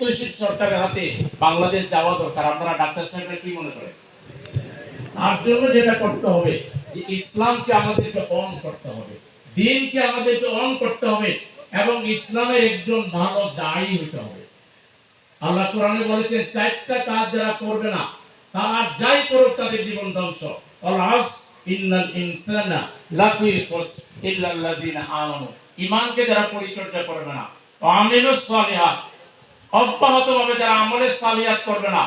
দায়িত্বশীল সরকারের হাতে বাংলাদেশ যাওয়া দরকার। আপনারা ডাক্তার সাহেবরা কি মনে করেন? তার জন্য যেটা করতে হবে, যে ইসলামকে আমাদেরকে অন করতে হবে, দিনকে আমাদেরকে অন করতে হবে, এবং ইসলামের একজন ভালো দায়ী হতে হবে। আল্লাহ কোরআনে বলেছেন, চারটা কাজ যারা করবে না, তারা যাই করুক, তাদের জীবন ধ্বংস। আল্লাহ ইন্নাল ইনসানা লাফি খুস ইল্লাল্লাযিনা আমানু। ঈমানকে যারা পরিচর্যা করবে না আমিলুস সালিহাত অব্যাহতভাবে যারা আমলের সালিহাত করবে না,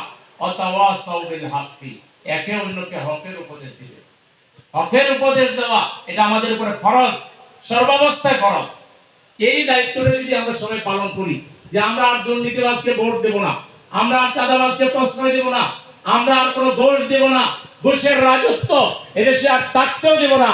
অতাওয়াসাউ বিল হাক্কি একে অন্যকে হকের উপদেশ দিবে। হকের উপদেশ দেওয়া, এটা আমাদের উপরে ফরজ, সর্বাবস্থায় ফরজ। এই দায়িত্বটা যদি আমরা সবাই পালন করি, যে আমরা আর দুর্নীতিবাজকে ভোট দেব না, আমরা আর চাঁদাবাজকে প্রশ্রয় দেব না, আমরা আর কোনো ঘোষ দেব না, ঘুষের রাজত্ব, এদেশে আর থাকতেও দেব না,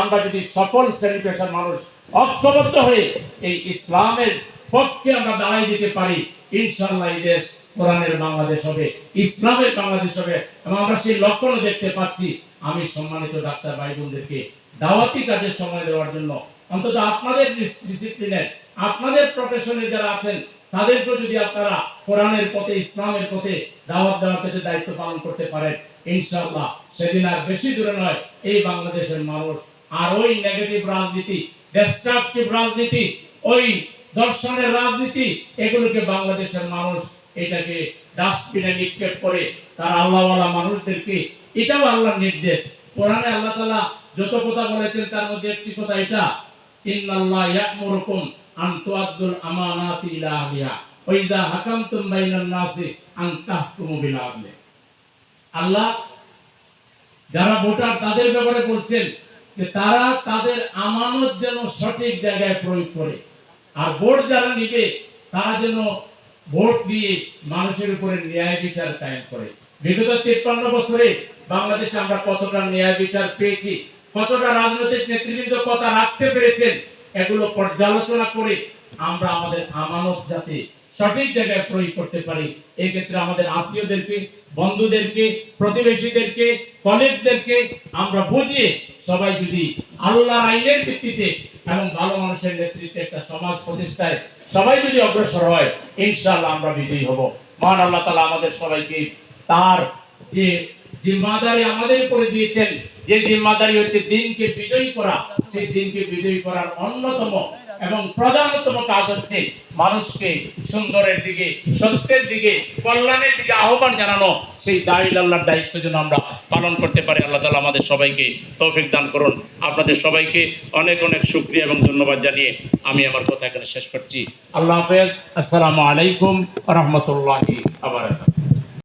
আমরা যদি সকল শ্রেণি পেশার মানুষ ঐক্যবদ্ধ হয়ে এই ইসলামের পক্ষে আমরা দাঁড়াই দিতে পারি ইনশাল্লাহ এই দেশ কোরআনের বাংলাদেশ হবে, ইসলামের বাংলাদেশ হবে এবং আমরা সেই লক্ষণও দেখতে পাচ্ছি। আমি সম্মানিত ডাক্তার ভাই বোনদেরকে দাওয়াতি কাজের সময় দেওয়ার জন্য অন্তত আপনাদের ডিসিপ্লিনের আপনাদের প্রফেশনে যারা আছেন তাদেরকে যদি আপনারা কোরআনের পথে, ইসলামের পথে দাওয়াত দেওয়ার ক্ষেত্রে দায়িত্ব পালন করতে পারেন সেদিন আর বেশি দূরে নয়, এই বাংলাদেশের মানুষ আর ওই নেগেটিভ রাজনীতি ডিস্ট্রাকটিভ রাজনীতি, ওই দর্শনের রাজনীতি, এগুলোকে বাংলাদেশের মানুষ এটাকে ডাস্টবিনে নিক্ষেপ করে তার আল্লাহওয়ালা মানুষদেরকে, এটাও আল্লাহর নির্দেশ। কোরআনে আল্লাহ তাআলা যত কথা বলেছেন তার মধ্যে একটি কথা এটা তাদের ব্যাপারে বলছেন তারা তাদের আমানত যেন সঠিক জায়গায় প্রয়োগ করে। আর ভোট যারা নিবে, তারা যেন ভোট দিয়ে মানুষের উপরে ন্যায় বিচার কায়েম করে। বিগত তিপ্পান্ন বছরে বাংলাদেশে আমরা কতটা ন্যায় বিচার পেয়েছি, কতটা রাজনৈতিক নেতৃবৃন্দ কথা রাখতে পেরেছেন, এগুলো পর্যালোচনা করে আমরা আমাদের আমানত যাতে সঠিক জায়গায় প্রয়োগ করতে পারি, এক্ষেত্রে আমাদের আত্মীয়দেরকে, বন্ধুদেরকে, প্রতিবেশীদেরকে কলিগদেরকে আমরা বুঝিয়ে সবাই যদি আল্লাহর আইনের ভিত্তিতে এবং ভালো মানুষের নেতৃত্বে একটা সমাজ প্রতিষ্ঠায় সবাই যদি অগ্রসর হয়, ইনশাআল্লাহ আমরা বিজয়ী হব। মহান আল্লাহ তালা আমাদের সবাইকে তার যে জিম্মাদারি আমাদের করে দিয়েছেন। যে জিম্মাদারি হচ্ছে দিনকে বিজয়ী করা, সেই দিনকে বিজয়ী করার অন্যতম এবং প্রধানতম কাজ হচ্ছে মানুষকে সুন্দরের দিকে, সত্যের দিকে, কল্যাণের দিকে আহ্বান জানানো। সেই দাঁড়িয়ে আল্লাহর দায়িত্ব যেন আমরা পালন করতে পারি। আল্লাহ তালা আমাদের সবাইকে তৌফিক দান করুন। আপনাদের সবাইকে অনেক অনেক শুক্রিয়া এবং ধন্যবাদ জানিয়ে আমি আমার কথা এখানে শেষ করছি। আল্লাহ হাফেজ। আসসালামু আলাইকুম রহমতুল্লাহি আবার